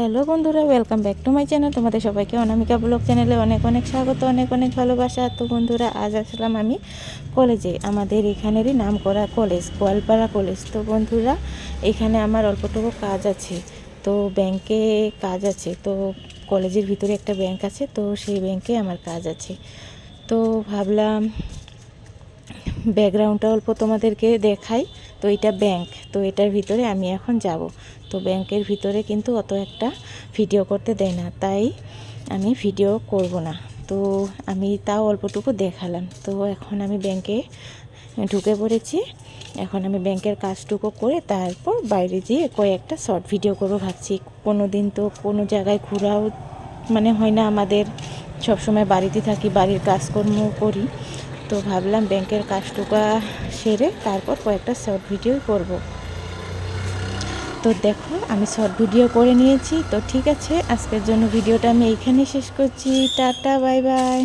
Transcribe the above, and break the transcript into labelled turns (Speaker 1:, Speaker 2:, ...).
Speaker 1: Hello বন্ধুরা welcome back to my channel তোমাদের সবাইকে অনামিকা ব্লগ চ্যানেলে অনেক অনেক স্বাগত, অনেক অনেক ভালোবাসা। তো বন্ধুরা, আজ আসলাম আমি কলেজে। আমাদের এখানেরই নাম করা কলেজ, গোয়ালপাড়া কলেজ। তো বন্ধুরা, এখানে আমার অল্পটুকু কাজ আছে। তো ব্যাংকে কাজ আছে। তো কলেজের ভিতরে একটা ব্যাংক আছে। তো সেই ব্যাংকে আমার কাজ আছে। তো ভাবলাম ব্যাকগ্রাউন্ডটা অল্প তোমাদেরকে দেখাই। তো এটা ব্যাংক, তো এটার ভিতরে আমি এখন যাব। তো ব্যাংকের ভিতরে কিন্তু অত একটা ভিডিও করতে দেয় না, তাই আমি ভিডিও করব না। তো আমি তাও অল্পটুকু দেখালাম। তো এখন আমি ব্যাংকে ঢুকে পড়েছি। এখন আমি ব্যাংকের কাজটুকু করে তারপর বাইরে যেয়ে কয়েকটা শর্ট ভিডিও করব ভাবছি। কোনো দিন তো কোনো জায়গায় ঘোরাও মানে হয় না আমাদের। সবসময় বাড়িতে থাকি, বাড়ির কাজকর্ম করি। তো ভাবলাম ব্যাংকের কাজটুকা সেরে তারপর কয়েকটা শর্ট ভিডিও করব। তো দেখো, আমি শর্ট ভিডিও করে নিয়েছি। তো ঠিক আছে, আজকের জন্য ভিডিওটা আমি এইখানেই শেষ করছি। Tata bye bye